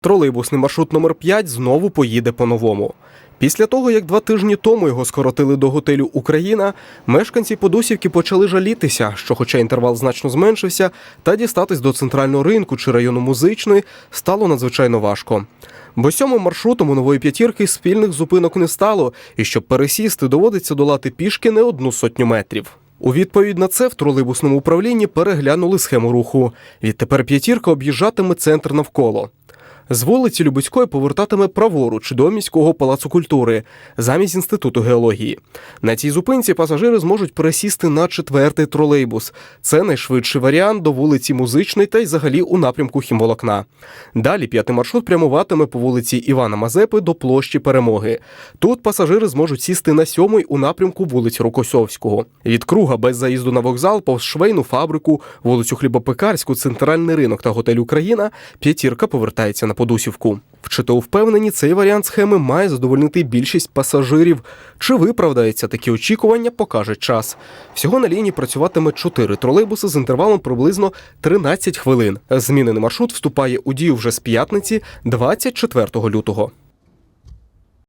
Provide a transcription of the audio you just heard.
Тролейбусний маршрут номер 5 знову поїде по-новому. Після того, як два тижні тому його скоротили до готелю Україна, мешканці Подосівки почали жалітися, що, хоча інтервал значно зменшився, та дістатись до центрального ринку чи району музичної стало надзвичайно важко. Бо сьомим маршрутом у нової п'ятірки спільних зупинок не стало, і щоб пересісти, доводиться долати пішки не одну сотню метрів. У відповідь на це в тролейбусному управлінні переглянули схему руху. Відтепер п'ятірка об'їжджатиме центр навколо. З вулиці Любицької повертатиме праворуч до міського палацу культури замість інституту геології. На цій зупинці пасажири зможуть пересісти на четвертий тролейбус. Це найшвидший варіант до вулиці Музичної та й взагалі у напрямку Хімволокна. Далі п'ятий маршрут прямуватиме по вулиці Івана Мазепи до площі Перемоги. Тут пасажири зможуть сісти на сьомий у напрямку вулиці Рокосовського. Від круга без заїзду на вокзал, повз швейну фабрику, вулицю Хлібопекарську, центральний ринок та готель Україна п'ятірка повертається на Подусівку. Вчито впевнені, цей варіант схеми має задовольнити більшість пасажирів. Чи виправдаються такі очікування, покаже час. Всього на лінії працюватиме 4 тролейбуси з інтервалом приблизно 13 хвилин. Змінений маршрут вступає у дію вже з п'ятниці, 24 лютого.